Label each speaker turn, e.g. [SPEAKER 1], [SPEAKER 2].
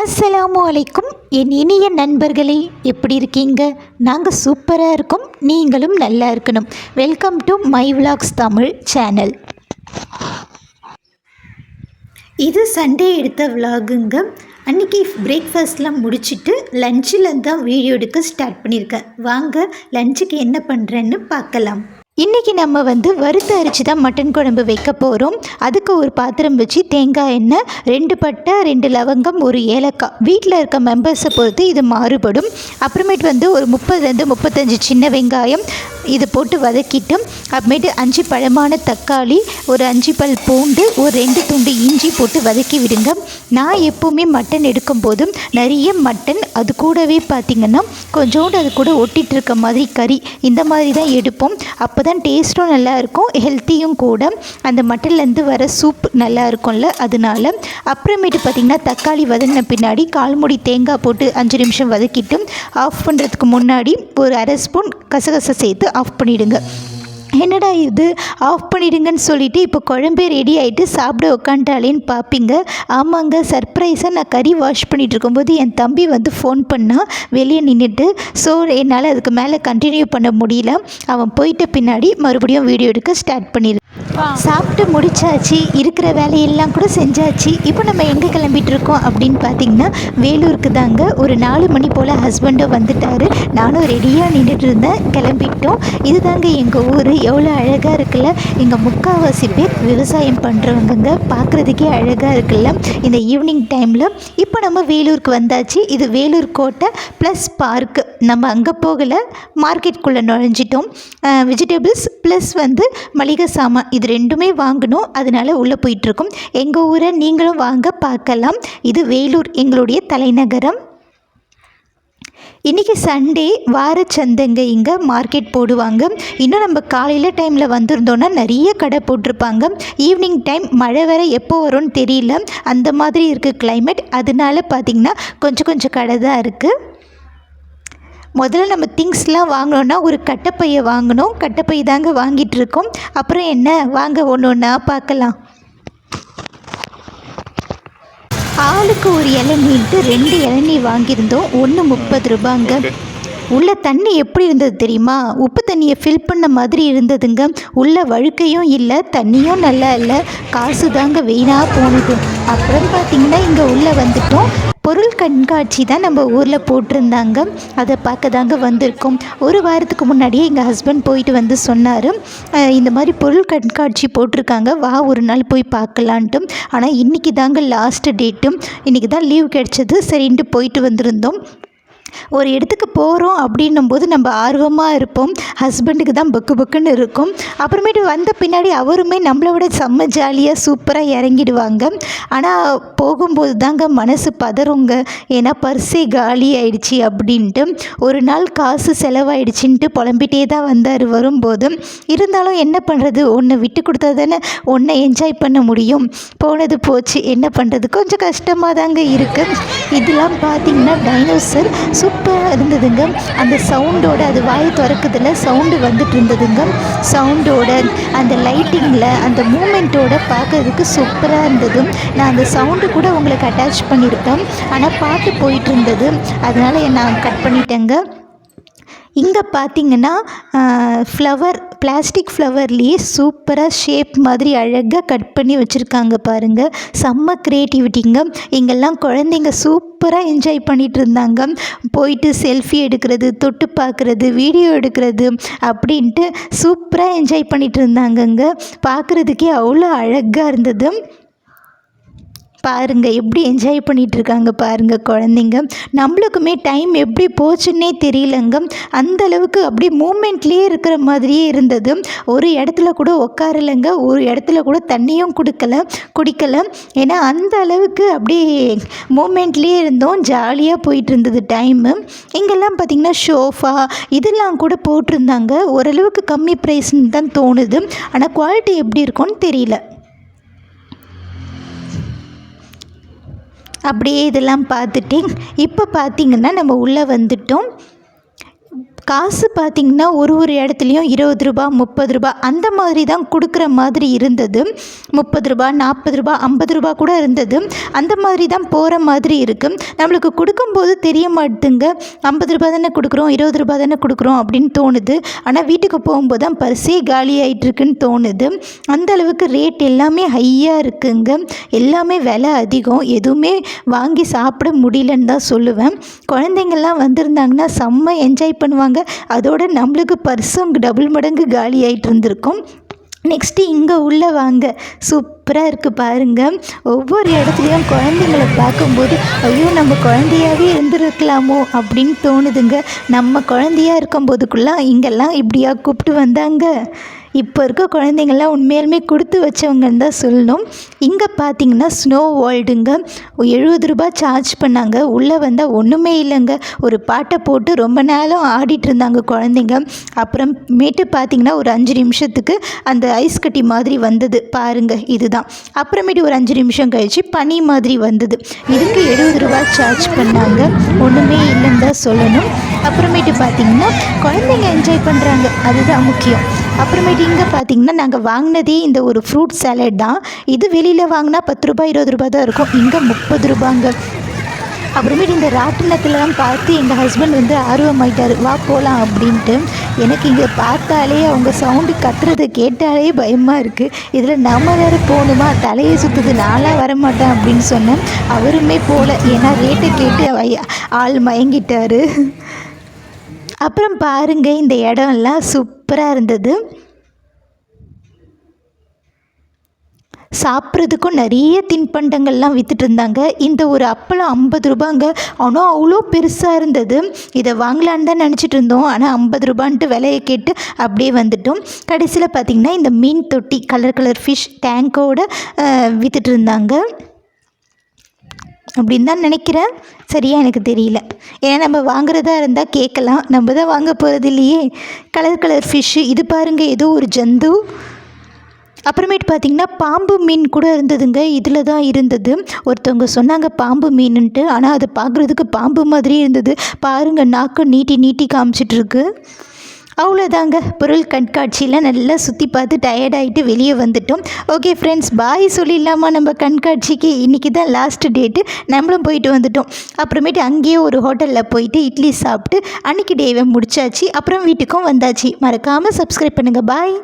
[SPEAKER 1] அஸ்ஸலாமு அலைக்கும். என் இனிய நண்பர்களே எப்படி இருக்கீங்க? நாங்கள் சூப்பராக இருக்கோம். நீங்களும் நல்லா இருக்கணும். Welcome to my vlogs Tamil channel இது சண்டே எடுத்த விலாகுங்க அன்றைக்கி பிரேக்ஃபாஸ்ட்லாம் முடிச்சுட்டு லஞ்சில் தான் வீடியோ எடுக்க ஸ்டார்ட் பண்ணியிருக்கேன் வாங்க லஞ்சுக்கு என்ன பண்ணுறேன்னு பார்க்கலாம். இன்றைக்கி நம்ம வந்து வறுத்து அரிச்சு தான் மட்டன் குழம்பு வைக்க போகிறோம் அதுக்கு ஒரு பாத்திரம் வச்சு தேங்காய் எண்ணெய் ரெண்டு பட்டை ரெண்டு லவங்கம் ஒரு ஏலக்காய். வீட்டில் இருக்க மெம்பர்ஸை பொறுத்து இது மாறுபடும். அப்புறமேட்டு வந்து ஒரு முப்பதுலேருந்து முப்பத்தஞ்சு சின்ன வெங்காயம் இது போட்டு வதக்கிட்டு அப்புறமேட்டு அஞ்சு பழமான தக்காளி ஒரு அஞ்சு பல் பூண்டு ஒரு ரெண்டு துண்டு இஞ்சி போட்டு வதக்கி விடுங்க. நான் எப்போவுமே மட்டன் எடுக்கும்போது நிறைய மட்டன் அது கூடவே பார்த்திங்கன்னா கொஞ்சோண்டு அது கூட ஒட்டிகிட்டு இருக்க மாதிரி கறி இந்த மாதிரி தான் எடுப்போம். அப்போ தான் டேஸ்ட்டும் நல்லாயிருக்கும் ஹெல்த்தியும் கூட. அந்த மட்டன்லேருந்து வர சூப் நல்லா இருக்கும்ல அதனால. அப்புறமேட்டு பார்த்திங்கன்னா தக்காளி வதங்கின பின்னாடி கால்முடி தேங்காய் போட்டு அஞ்சு நிமிஷம் வதக்கிட்டு ஆஃப் பண்ணுறதுக்கு முன்னாடி ஒரு அரை ஸ்பூன் கசகசை சேர்த்து ஆஃப் பண்ணிவிடுங்க என்னடா இது? ஆஃப் பண்ணிடுங்கன்னு சொல்லிட்டு இப்போ குழம்பே ரெடி ஆகிட்டு சாப்பிட உக்காண்டாலேன்னு பார்ப்பீங்க ஆமாங்க சர்ப்ரைஸாக நான் கறி வாஷ் பண்ணிட்டு இருக்கும்போது என் தம்பி வந்து ஃபோன் பண்ணால் வெளியே நின்றுட்டு ஸோ என்னால் அதுக்கு மேலே கண்டினியூ பண்ண முடியல. அவன் போயிட்ட பின்னாடி மறுபடியும் வீடியோ எடுக்க ஸ்டார்ட் பண்ணிடு சாப்பிட்டு முடிச்சாச்சு இருக்கிற வேலையெல்லாம் கூட செஞ்சாச்சு. இப்போ நம்ம எங்கே கிளம்பிட்டு இருக்கோம் அப்படின்னு பார்த்தீங்கன்னா வேலூருக்கு தாங்க. ஒரு நாலு மணி போல் ஹஸ்பண்டும் வந்துட்டார். நானும் ரெடியாக நின்றுட்டு இருந்தேன் கிளம்பிட்டோம். இது தாங்க எங்கள் ஊர். எவ்வளோ அழகாக இருக்குல்ல. இங்கே முக்கால்வாசி பேர் விவசாயம் பண்ணுறவங்கங்க பார்க்குறதுக்கே அழகாக இருக்குல்ல. இந்த ஈவினிங் டைமில் இப்போ நம்ம வேலூருக்கு வந்தாச்சு. இது வேலூர் கோட்டை ப்ளஸ் பார்க்கு நம்ம அங்கே போகலை. மார்க்கெட்டுக்குள்ளே நுழைஞ்சிட்டோம். வெஜிடபிள்ஸ் ப்ளஸ் வந்து மளிகை சாமான். இது ரெண்டுமே வாங்கணும். அதனால உள்ளே போயிட்டுருக்கோம். எங்கள் ஊரை நீங்களும் வாங்க பார்க்கலாம். இது வேலூர் எங்களுடைய தலைநகரம். இன்றைக்கி சண்டே வார சந்தைங்க இங்கே மார்க்கெட் போடுவாங்க. இன்னும் நம்ம காலையில் டைமில் வந்திருந்தோன்னா நிறைய கடை போட்டிருப்பாங்க. ஈவினிங் டைம் மழை வேற எப்போ வரும்னு தெரியல. அந்த மாதிரி இருக்குது கிளைமேட் அதனால பார்த்திங்கன்னா கொஞ்சம் கொஞ்சம் கடை தான் இருக்குது முதல்ல நம்ம திங்ஸ்லாம் வாங்கினோன்னா ஒரு கட்டைப்பையை வாங்கினோம் கட்டைப்பை தாங்க வாங்கிட்டு இருக்கோம் அப்புறம் என்ன? வாங்க ஒன்று ஒன்றா பார்க்கலாம். ஆளுக்கு ஒரு இளநீன்ட்டு ரெண்டு இளநீ வாங்கியிருந்தோம். ஒன்று முப்பது ரூபாங்க. உள்ள தண்ணி எப்படி இருந்தது தெரியுமா? உப்பு தண்ணியை ஃபில் பண்ண மாதிரி இருந்ததுங்க. உள்ள வழுக்கையும் இல்லை தண்ணியும் நல்லா இல்லை. காசு தாங்க வீணாக போனது. அப்புறம் பார்த்திங்கன்னா இங்கே உள்ளே வந்துட்டோம். பொருள் கண்காட்சி தான் நம்ம ஊரில் போட்டிருந்தாங்க. அதை பார்க்க தாங்க வந்திருக்கோம். ஒரு வாரத்துக்கு முன்னாடியே எங்கள் ஹஸ்பண்ட் போயிட்டு வந்து சொன்னார். இந்த மாதிரி பொருள் கண்காட்சி போட்டிருக்காங்க. வா ஒரு நாள் போய் பார்க்கலான்ட்டு. ஆனால் இன்றைக்கி தாங்க லாஸ்ட் டேட்டு இன்றைக்கி தான் லீவ் கிடச்சது. சரின்ட்டு போயிட்டு வந்திருந்தோம். ஒரு இடத்துக்கு போகிறோம் அப்படின்னும் போது நம்ம ஆர்வமாக இருப்போம். ஹஸ்பண்டுக்கு தான் பக்கு பக்குன்னு இருக்கும். அப்புறமேட்டு வந்த பின்னாடி அவருமே நம்மளை விட செம்ம ஜாலியாக சூப்பராக இறங்கிடுவாங்க. ஆனால் போகும்போது தாங்க மனசு பதறுங்க. ஏன்னா பர்ஸே காலி ஆயிடுச்சு அப்படின்ட்டு. ஒரு நாள் காசு செலவாயிடுச்சுன்ட்டு புலம்பிட்டே தான் வந்தார் வரும்போது. இருந்தாலும் என்ன பண்ணுறது ஒன்று விட்டு கொடுத்தா தானே ஒன்றை என்ஜாய் பண்ண முடியும். போனது போச்சு. என்ன பண்ணுறது கொஞ்சம் கஷ்டமாக தாங்க இருக்குது இதெல்லாம் பார்த்திங்கன்னா டைனோசர் சூப்பராக இருந்ததுங்க. அந்த சவுண்டோட அது வாய் திறக்குதுல சவுண்டு வந்துட்டு இருந்ததுங்க. சவுண்டோட அந்த லைட்டிங்கில் அந்த மூமெண்ட்டோட பார்க்கறதுக்கு சூப்பராக இருந்தது. நான் அந்த சவுண்டு கூட உங்களுக்கு அட்டாச் பண்ணியிருப்பேன் ஆனால் பாட்டு போயிட்டு இருந்தது. அதனால் நான் கட் பண்ணிட்டேங்க. இங்கே பார்த்தீங்கன்னா ஃப்ளவர் பிளாஸ்டிக் ஃப்ளவர்லேயே சூப்பராக ஷேப் மாதிரி அழகாக கட் பண்ணி வச்சுருக்காங்க பாருங்கள் செம்ம க்ரியேட்டிவிட்டிங்க இங்கெல்லாம் குழந்தைங்க சூப்பராக என்ஜாய் பண்ணிகிட்டு இருந்தாங்க. போயிட்டு செல்ஃபி எடுக்கிறது தொட்டு பார்க்குறது வீடியோ எடுக்கிறது அப்படின்ட்டு சூப்பராக என்ஜாய் பண்ணிகிட்டு இருந்தாங்கங்க. பார்க்குறதுக்கே அவ்வளோ அழகாக இருந்தது. பாருங்கள் எப்படி என்ஜாய் பண்ணிகிட்டு இருக்காங்க பாருங்கள் குழந்தைங்க. நம்மளுக்குமே டைம் எப்படி போச்சுன்னே தெரியலங்க. அந்த அளவுக்கு அப்படியே மூமெண்ட்லேயே இருக்கிற மாதிரியே இருந்தது. ஒரு இடத்துல கூட உட்காரலைங்க ஒரு இடத்துல கூட தண்ணியும் கொடுக்கல குடிக்கல. ஏன்னா அந்த அளவுக்கு அப்படியே மூமெண்ட்லேயே இருந்தோம். ஜாலியாக போயிட்டு இருந்தது டைமு இங்கெல்லாம் பார்த்திங்கன்னா ஷோஃபா இதெல்லாம் கூட போட்டிருந்தாங்க. ஓரளவுக்கு கம்மி ப்ரைஸ்ன்னு தான் தோணுது. ஆனால் குவாலிட்டி எப்படி இருக்கும்னு தெரியல. அப்படியே இதெல்லாம் பார்த்துட்டு இப்போ பார்த்திங்கன்னா நம்ம உள்ளே வந்துட்டோம். காசு பார்த்திங்கன்னா ஒரு ஒரு இடத்துலையும் இருபது ரூபா முப்பது ரூபா அந்த மாதிரி தான் கொடுக்குற மாதிரி இருந்தது. முப்பது ரூபா நாற்பது ரூபா ஐம்பது ரூபா கூட இருந்தது. அந்த மாதிரி தான் போகிற மாதிரி இருக்குது நம்மளுக்கு கொடுக்கும்போது தெரிய மாட்டுங்க ஐம்பது ரூபா தானே கொடுக்குறோம் இருபது ரூபா தானே கொடுக்குறோம் அப்படின்னு தோணுது. ஆனால் வீட்டுக்கு போகும்போது தான் பரிசே காலி ஆகிட்டுருக்குன்னு தோணுது. அந்த அளவுக்கு ரேட் எல்லாமே ஹையாக இருக்குங்க. எல்லாமே விலை அதிகம். எதுவுமே வாங்கி சாப்பிட முடியலன்னு தான் சொல்லுவேன். குழந்தைங்கள்லாம் வந்திருந்தாங்கன்னா செம்ம என்ஜாய் பண்ணுவாங்க. அதோட நம்மளுக்கு பர்ஸும் டபுள் மடங்கு காலி ஆகிட்டு இருந்திருக்கும். நெக்ஸ்ட்டு இங்கே உள்ளே வாங்க. சூப்பராக இருக்குது பாருங்கள் ஒவ்வொரு இடத்துலையும் குழந்தைங்கள பார்க்கும்போது ஐயோ நம்ம குழந்தையாகவே இருந்திருக்கலாமோ? அப்படின்னு தோணுதுங்க. நம்ம குழந்தையா இருக்கும்போதுக்குள்ளே இங்கெல்லாம் இப்படியா கூப்பிட்டு வந்தாங்க? இப்போ இருக்க குழந்தைங்கள்லாம் உண்மையாலுமே கொடுத்து வச்சவங்கன்னு தான் சொல்லணும். இங்கே பார்த்தீங்கன்னா ஸ்னோ வேர்ல்டுங்க எழுபது ரூபாய் சார்ஜ் பண்ணாங்க. உள்ளே வந்தால் ஒன்றுமே இல்லைங்க. ஒரு பாட்டை போட்டு ரொம்ப நேரம் ஆடிட்டு இருந்தாங்க குழந்தைங்க. அப்புறமேட்டு பார்த்தீங்கன்னா ஒரு அஞ்சு நிமிஷத்துக்கு அந்த ஐஸ் கட்டி மாதிரி வந்தது. பாருங்க இதுதான். அப்புறமேட்டு ஒரு அஞ்சு நிமிஷம் கழித்து பனி மாதிரி வந்தது. இதுக்கு எழுபது ரூபாய் சார்ஜ் பண்ணாங்க. ஒன்றுமே இல்லைன்னு தான் சொல்லணும். அப்புறமேட்டு பார்த்தீங்கன்னா குழந்தைங்க என்ஜாய் பண்ணுறாங்க அதுதான் முக்கியம். அப்புறமேட்டு இங்கே பார்த்தீங்கன்னா நாங்கள் வாங்கினதே இந்த ஒரு ஃப்ரூட் சாலட் தான். இது வெளியில் வாங்கினா பத்து ரூபாய் இருபது ரூபாய் தான் இருக்கும். இங்கே முப்பது ரூபாங்க. அப்புறமேட்டு இந்த ராட்டினத்துலலாம் பார்த்து எங்கள் ஹஸ்பண்ட் வந்து ஆர்வமாயிட்டார் வா போகலாம் அப்படின்ட்டு. எனக்கு இங்கே பார்த்தாலே அவங்க சவுண்டு கத்துறதை கேட்டாலே பயமாக இருக்குது இதில் நம்ம வேறு போகணுமா? தலையை சுற்றுது நானாக வரமாட்டேன் அப்படின்னு சொன்னேன். அவருமே போகல ஏன்னா ரேட்டை கேட்டு ஆள் மயங்கிட்டார். அப்புறம் பாருங்க இந்த இடம்லாம் சூப்பராக இருந்தது. சாப்பிட்றதுக்கும் நிறைய தின்பண்டங்கள்லாம் விற்றுட்டு இருந்தாங்க. இந்த ஒரு அப்பளம் ஐம்பது ரூபாங்க. ஆனால் அவ்வளோ பெருசாக இருந்தது. இதை வாங்கலான்னு தான் நினச்சிட்டு இருந்தோம். ஆனால் ஐம்பது ரூபான்ட்டு விலையை கேட்டு அப்படியே வந்துட்டோம். கடைசியில் பார்த்திங்கன்னா இந்த மீன் தொட்டி கலர் கலர் ஃபிஷ் டேங்கோட விற்றுட்டு இருந்தாங்க. அப்படின்னு தான் நினைக்கிறேன். சரியாக எனக்கு தெரியல. ஏன்னா நம்ம வாங்குறதா இருந்தால் கேட்கலாம். நம்ம தான் வாங்க போகிறது இல்லையே. கலர் கலர் ஃபிஷ்ஷு இது பாருங்கள் ஏதோ ஒரு ஜந்து. அப்புறமேட்டு பார்த்தீங்கன்னா பாம்பு மீன் கூட இருந்ததுங்க. இதில் தான் இருந்தது. ஒருத்தவங்க சொன்னாங்க பாம்பு மீனுன்ட்டு. ஆனால் அது பார்க்குறதுக்கு பாம்பு மாதிரியே இருந்தது. பாருங்கள் நாக்கு நீட்டி நீட்டி காமிச்சிட்ருக்கு அவ்வளோதாங்க பொருள் கண்காட்சியில் நல்லா சுற்றி பார்த்து டயர்டாகிட்டு வெளியே வந்துட்டோம். ஓகே ஃப்ரெண்ட்ஸ் பாய் சொல்லிடலாமா? நம்ம கண்காட்சிக்கு இன்றைக்கி தான் லாஸ்ட் டேட்டு நம்மளும் போயிட்டு வந்துட்டோம். அப்புறமேட்டு அங்கேயே ஒரு ஹோட்டலில் போயிட்டு இட்லி சாப்பிட்டு அன்றைக்கி டேவை முடிச்சாச்சு. அப்புறம் வீட்டுக்கும் வந்தாச்சு. மறக்காமல் சப்ஸ்கிரைப் பண்ணுங்கள் பாய்